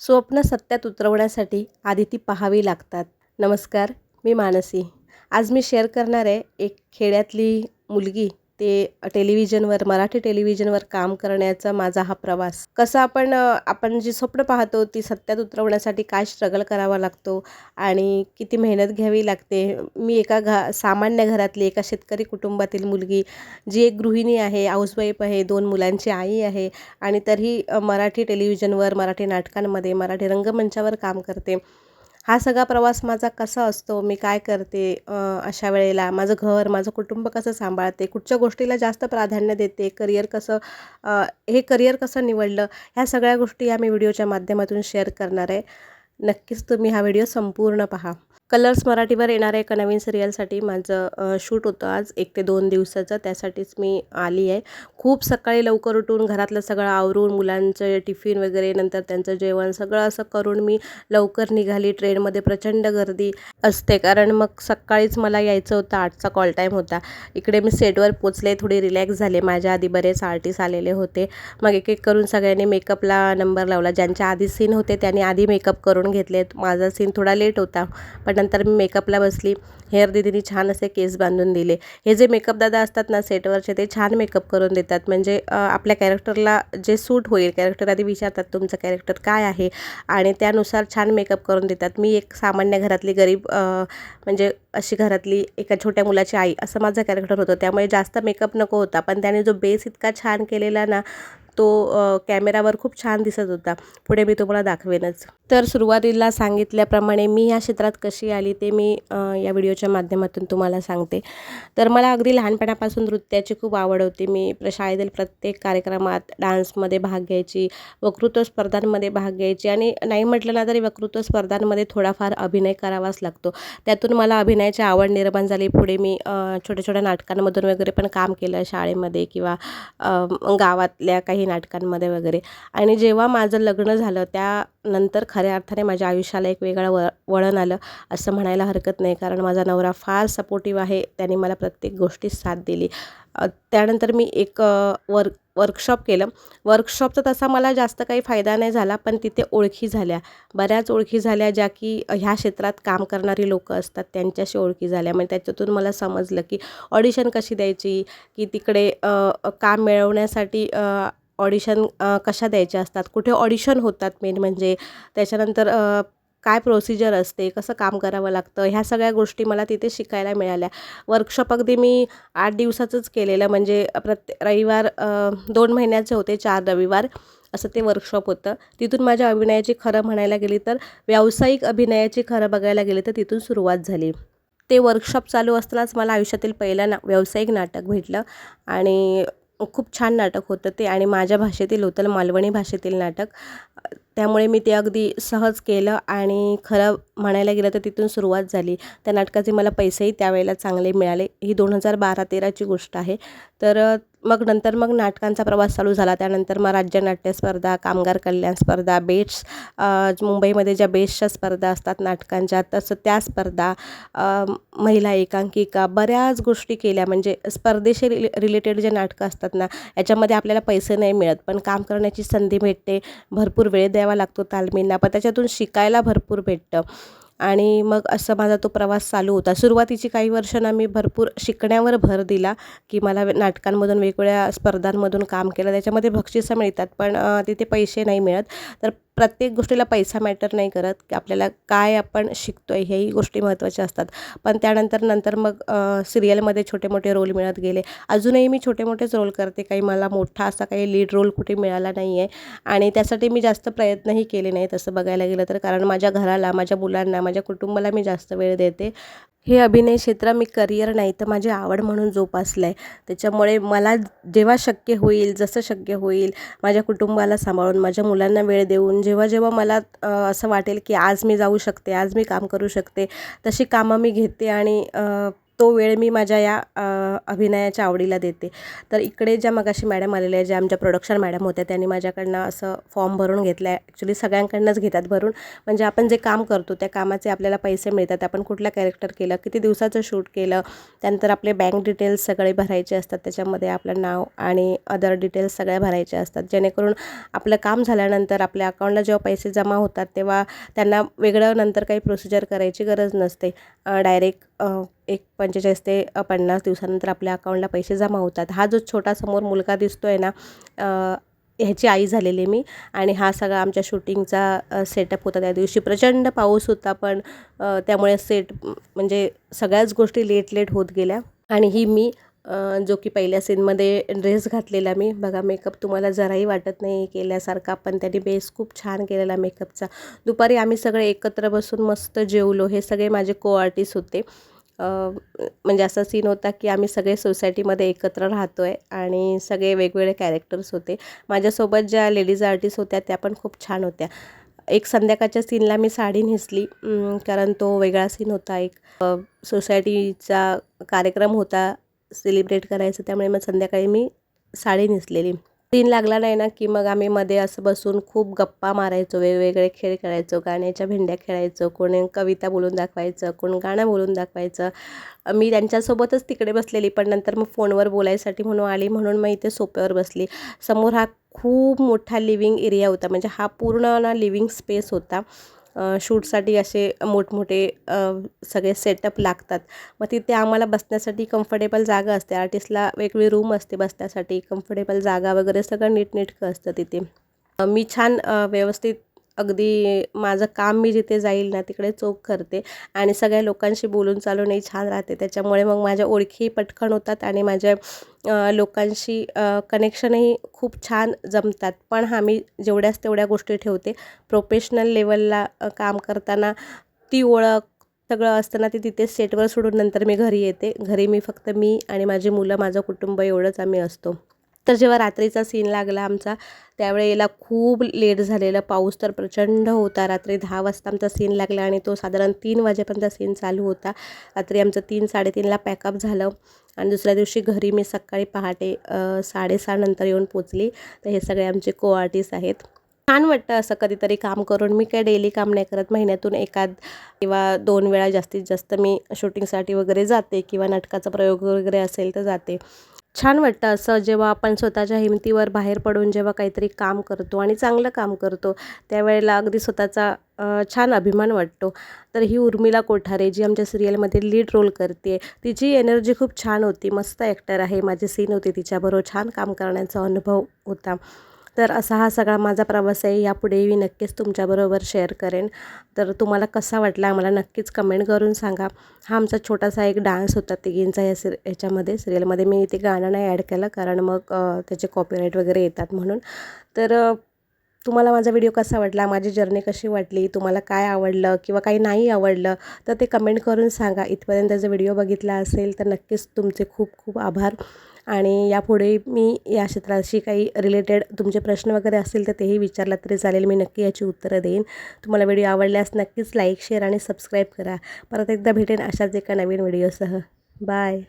स्वप्न सत्यात उतरवण्यासाठी आधी ती पाहावी लागतात. नमस्कार मी मानसी. आज मी शेअर करणार आहे एक खेड्यातली मुलगी ते टेलिव्हिजनवर मराठी टेलिव्हिजनवर काम करण्याचा माझा हा प्रवास. कसं आपण आपण जी स्वप्न पाहतो ती सत्यात उतरवण्यासाठी काय स्ट्रगल करावा लागतो आणि किती मेहनत घ्यावी लागते? मी एका घा सामान्य घरातली एका शेतकरी कुटुंबातील मुलगी जी एक गृहिणी आहे हाऊसवाईफ आहे दोन मुलांची आई आहे आणि तरीही मराठी टेलिव्हिजनवर मराठी नाटकांमध्ये मराठी रंगमंचावर काम करते. हा सगळा प्रवास माझा कसा असतो? मी काय करते? अशा वेळेला माझं घर माझं कुटुंब कसं सांभाळते? कुठच्या गोष्टीला जास्त प्राधान्य देते? करिअर कसं हे करिअर कसं निवडलं? ह्या सगळ्या गोष्टी या मी व्हिडिओच्या माध्यमातून शेअर करणार आहे. नक्कीच तुम्ही हा व्हिडिओ संपूर्ण पहा. कलर्स मराठीवर येणाऱ्या एका नवीन सिरियलसाठी माझं शूट होतं आज एक ते दोन दिवसाचं. त्यासाठीच मी आली आहे. खूप सकाळी लवकर उठून घरातलं सगळं आवरून मुलांचं टिफिन वगैरे नंतर त्यांचं जेवण सगळं असं करून मी लवकर निघाली. ट्रेनमध्ये प्रचंड गर्दी असते. कारण मग सकाळीच मला यायचं होतं. आठचा कॉल टाईम होता. इकडे मी सेटवर पोचले. थोडी रिलॅक्स झाले. माझ्या आधी बरेच आर्टिस्ट आलेले होते. मग एक एक करून सगळ्यांनी मेकअपला नंबर लावला. ज्यांच्या आधी सीन होते त्यांनी आधी मेकअप करून घेतले माझा सीन थोडा लेट होता. पण नंतर मी मेकअपला बसली. हेअर दिदीनी छान असे केस बांधून दिले. हे जे मेकअप दादा असतात ना सेटवरचे ते छान मेकअप करून देतात. म्हणजे आपल्या कॅरेक्टरला जे सूट होईल कॅरेक्टर आधी विचारतात तुमचं कॅरेक्टर काय आहे? आणि त्यानुसार छान मेकअप करून देतात. मी एक सामान्य घरातली गरीब म्हणजे अशी घरातली एका छोट्या मुलाची आई असं माझं कॅरेक्टर होतं. त्यामुळे जास्त मेकअप नको होता. पण त्याने जो बेस इतका छान केलेला ना तो कॅमेरावर खूप छान दिसत होता. पुढे मी तुम्हाला दाखवेनच. तर सुरुवातीला सांगितल्याप्रमाणे मी या क्षेत्रात कशी आली ते मी या व्हिडिओच्या माध्यमातून तुम्हाला सांगते. तर मला अगदी लहानपणापासून नृत्याची खूप आवड होती. मी शाळेतील प्रत्येक कार्यक्रमात डान्समध्ये भाग घ्यायची वक्तृत्व स्पर्धांमध्ये भाग घ्यायची आणि नाही म्हटलं ना तरी वक्तृत्व स्पर्धांमध्ये थोडाफार अभिनय करावाच लागतो. त्यातून मला अभिनयाची आवड निर्माण झाली. पुढे मी छोट्या छोट्या नाटकांमधून वगैरे पण काम केलं. शाळेमध्ये किंवा गावातल्या काही नाटकांमध्ये वगैरे. आणि जेव्हा माझं लग्न झालं त्या नंतर खऱ्या अर्थाने माझ्या आयुष्याला एक वेगळं व वळण आलं असं म्हणायला हरकत नाही. कारण माझा नवरा फार सपोर्टिव्ह आहे. त्याने मला प्रत्येक गोष्टीत साथ दिली. त्यानंतर मी एक वर्क वर्कशॉप केलं. वर्कशॉपचा तसा मला जास्त काही फायदा नाही झाला पण तिथे ओळखी झाल्या. बऱ्याच ओळखी झाल्या ज्या की ह्या क्षेत्रात काम करणारी लोकं असतात त्यांच्याशी ओळखी झाल्या. म्हणजे त्याच्यातून मला समजलं की ऑडिशन कशी द्यायची की तिकडे काम मिळवण्यासाठी ऑडिशन कशा द्यायच्या असतात? कुठे ऑडिशन होतात मेन म्हणजे त्याच्यानंतर काय प्रोसिजर असते कसं काम करावं लागतं ह्या सगळ्या गोष्टी मला तिथे शिकायला मिळाल्या. वर्कशॉप अगदी मी आठ दिवसाचंच केलेलं म्हणजे प्रत्ये रविवार दोन महिन्याचे होते चार रविवार असं ते वर्कशॉप होतं. तिथून माझ्या अभिनयाची खरं म्हणायला गेली तर व्यावसायिक अभिनयाची खरं बघायला गेली तर तिथून सुरुवात झाली. ते वर्कशॉप चालू असतानाच मला आयुष्यातील पहिलं ना व्यावसायिक नाटक भेटलं आणि खूप छान नाटक होतं ते आणि माझ्या भाषेतील होतं मालवणी भाषेतील नाटक. त्यामुळे मी ते अगदी सहज केलं आणि खरं म्हणायला गेलं तर तिथून सुरुवात झाली. त्या नाटकाचे मला पैसेही त्यावेळेला चांगले मिळाले. ही दोन हजार बारा तेराची गोष्ट आहे. तर मग नंतर मग नाटकांचा प्रवास चालू झाला. त्यानंतर मग राज्य नाट्य स्पर्धा कामगार कल्याण स्पर्धा बेट्स मुंबईमध्ये ज्या बेट्सच्या स्पर्धा असतात नाटकांच्या तसं त्या स्पर्धा महिला एकांकिका बऱ्याच गोष्टी केल्या. म्हणजे स्पर्धेशी रिले रिलेटेड जे नाटकं असतात ना याच्यामध्ये आपल्याला पैसे नाही मिळत. पण काम करण्याची संधी भेटते. भरपूर वेळ द्यावा लागतो तालमींना. पण त्याच्यातून शिकायला भरपूर भेटतं. आणि मग असं माझा तो प्रवास चालू होता. सुरुवातीची काही वर्षांना मी भरपूर शिकण्यावर भर दिला की मला नाटकांमधून वेगवेगळ्या स्पर्धांमधून काम केलं. त्याच्यामध्ये बक्षिसं मिळतात पण तिथे पैसे नाही मिळत. तर प्रत्येक गोष्टीला पैसा मॅटर नाही करत की आपल्याला काय आपण शिकतो आहे ह्याही गोष्टी महत्त्वाच्या असतात. पण त्यानंतर नंतर मग सिरियलमध्ये छोटे मोठे रोल मिळत गेले. अजूनही मी छोटे मोठेच रोल करते. काही मला मोठा असा काही लीड रोल कुठे मिळाला नाही आहे आणि त्यासाठी मी जास्त प्रयत्नही केले नाही तसं बघायला गेलं तर. कारण माझ्या घराला माझ्या मुलांना माझ्या कुटुंबाला मी जास्त वेळ देते. हे अभिनय क्षेत्र मी करिअर नाही तर माझी आवड म्हणून जोपासलं आहे त्याच्यामुळे मला जेव्हा शक्य होईल जसं शक्य होईल माझ्या कुटुंबाला सांभाळून माझ्या मुलांना वेळ देऊन जेव्हा जेव्हा मला असं वाटेल की आज मी जाऊ शकते आज मी काम करू शकते तशी कामं मी घेते आणि तो वेळ मी माझ्या या अभिनयाच्या आवडीला देते. तर इकडे ज्या मगाशी मॅडम आलेल्या ज्या आमच्या प्रोडक्शन मॅडम होत्या त्यांनी माझ्याकडनं असं फॉर्म भरून घेतला आहे ॲक्च्युली सगळ्यांकडनंच घेतात भरून. म्हणजे आपण जे काम करतो त्या कामाचे आपल्याला पैसे मिळतात. आपण कुठलं कॅरेक्टर केलं किती दिवसाचं शूट केलं त्यानंतर आपले बँक डिटेल्स सगळे भरायचे असतात त्याच्यामध्ये आपलं नाव आणि अदर डिटेल्स सगळ्या भरायचे असतात. जेणेकरून आपलं काम झाल्यानंतर आपल्या अकाउंटला जेव्हा पैसे जमा होतात तेव्हा त्यांना वेगळं नंतर काही प्रोसिजर करायची गरज नसते. डायरेक्ट एक पंचेचाळीस ते पन्नास दिवसानंतर आपल्या अकाउंटला पैसे जमा होतात. हा जो छोटा समोर मुलगा दिसतो आहे ना ह्याची आई झालेली मी. आणि हा सगळा आमच्या शूटिंगचा सेटअप होता त्या दिवशी. प्रचंड पाऊस होता पण त्यामुळे सेट म्हणजे सगळ्याच गोष्टी लेट लेट होत गेल्या. आणि ही मी जो की पहिल्या सीनमध्ये ड्रेस घातलेला मी. बघा मेकअप तुम्हाला जराही वाटत नाही केल्यासारखा पण त्यांनी बेस खूप छान केलेला मेकअपचा दुपारी आम्ही सगळे एकत्र बसून मस्त जेवलो. हे सगळे माझे को आर्टिस्ट होते. म्हणजे असा सीन होता की आम्ही सगळे सोसायटीमध्ये एकत्र राहतो आहे आणि सगळे वेगवेगळे कॅरेक्टर्स होते. माझ्यासोबत ज्या लेडीज आर्टिस्ट होत्या त्या पण खूप छान होत्या. एक संध्याकाळच्या सीनला मी साडी नेसली. कारण तो वेगळा सीन होता. एक सोसायटीचा कार्यक्रम होता सेलिब्रेट करायचं त्यामुळे मग संध्याकाळी मी साडी नेसलेली. सीन लागला नाही ना की मग आम्ही मध्ये असं बसून खूप गप्पा मारायचो वेगवेगळे खेळ खेळायचो गाण्याच्या भेंड्या खेळायचो कोणी कविता बोलून दाखवायचं कोण गाणं बोलून दाखवायचं. मी त्यांच्यासोबतच तिकडे बसलेली पण नंतर मग फोनवर बोलायसाठी म्हणून आली म्हणून मग इथे सोप्यावर बसली. समोर हा खूप मोठा लिव्हिंग एरिया होता म्हणजे हा पूर्ण ना लिव्हिंग स्पेस होता. शूटसाठी असे मोठमोठे सगळे सेटअप लागतात. मग तिथे आम्हाला बसण्यासाठी कम्फर्टेबल जागा असते. आर्टिस्टला वेगळी रूम असते बसण्यासाठी. कम्फर्टेबल जागा वगैरे सगळं नीटनेटकं असतं तिथे. मी छान व्यवस्थित अगदी माझं काम मी जिथे जाईल ना तिकडे चोख करते आणि सगळ्या लोकांशी बोलून चालूनही छान राहते. त्याच्यामुळे मग माझ्या ओळखी पटकन होतात आणि माझ्या लोकांशी कनेक्शनही खूप छान जमतात. पण हा मी जेवढ्याच तेवढ्या गोष्टी ठेवते. प्रोफेशनल लेवलला काम करताना ती ओळख सगळं असताना ती तिथे सेटवर सोडून नंतर मी घरी येते. घरी मी फक्त मी आणि माझी मुलं माझं कुटुंब एवढंच आम्ही असतो. तर जेव्हा रात्रीचा सीन लागला आमचा त्यावेळेला खूप लेट झालेला. पाऊस तर प्रचंड होता. रात्री दहा वाजता आमचा सीन लागला आणि तो साधारण तीन वाजेपर्यंत सीन चालू होता. रात्री आमचं तीन साडेतीनला पॅकअप झालं आणि दुसऱ्या दिवशी घरी मी सकाळी पहाटे साडेसहानंतर साडेसहा नंतर येऊन पोचली. तर हे सगळे आमचे को आर्टिस्ट आहेत. छान वाटतं असं कधीतरी काम करून. मी काय डेली काम नाही करत. महिन्यातून एखाद किंवा दोन वेळा जास्तीत जास्त मी शूटिंगसाठी वगैरे जाते किंवा नाटकाचा प्रयोग वगैरे असेल तर जाते. छान वाटतं असं जेव्हा आपण स्वतःच्या हिमतीवर बाहेर पडून जेव्हा काहीतरी काम करतो आणि चांगलं काम करतो त्यावेळेला अगदी स्वतःचा छान अभिमान वाटतो. तर ही उर्मिला कोठारे जी आमच्या सिरियलमध्ये लीड रोल करते तिची एनर्जी खूप छान होती. मस्त ॲक्टर आहे. माझे सीन होते तिच्याबरोबर छान काम करण्याचा अनुभव होता. तर असा हा सगळा माझा प्रवास आहे. यापुढेही मी नक्कीच तुमच्याबरोबर शेअर करेन. तर तुम्हाला कसा वाटला आम्हाला नक्कीच कमेंट करून सांगा. हा आमचा छोटासा एक डान्स होता तिघींचा या सिर ह्याच्यामध्ये सिरियलमध्ये मी इथे गाणं नाही ॲड केलं कारण मग त्याचे कॉपीराईट वगैरे येतात म्हणून. तर तुम्हाला माझा व्हिडिओ कसा वाटला? माझी जर्नी कशी वाटली? तुम्हाला काय आवडलं किंवा काही नाही आवडलं? तर ते कमेंट करून सांगा. इथपर्यंत जर व्हिडिओ बघितला असेल तर नक्कीच तुमचे खूप खूप आभार. आणि यापुढे मी या क्षेत्राशी काही रिलेटेड तुमचे प्रश्न वगैरे असतील तर तेही विचारला तरी चालेल. मी नक्की याची उत्तरं देईन. तुम्हाला व्हिडिओ आवडल्यास नक्कीच लाईक शेअर आणि सबस्क्राईब करा. परत एकदा भेटेन अशाच एका नवीन व्हिडिओसह बाय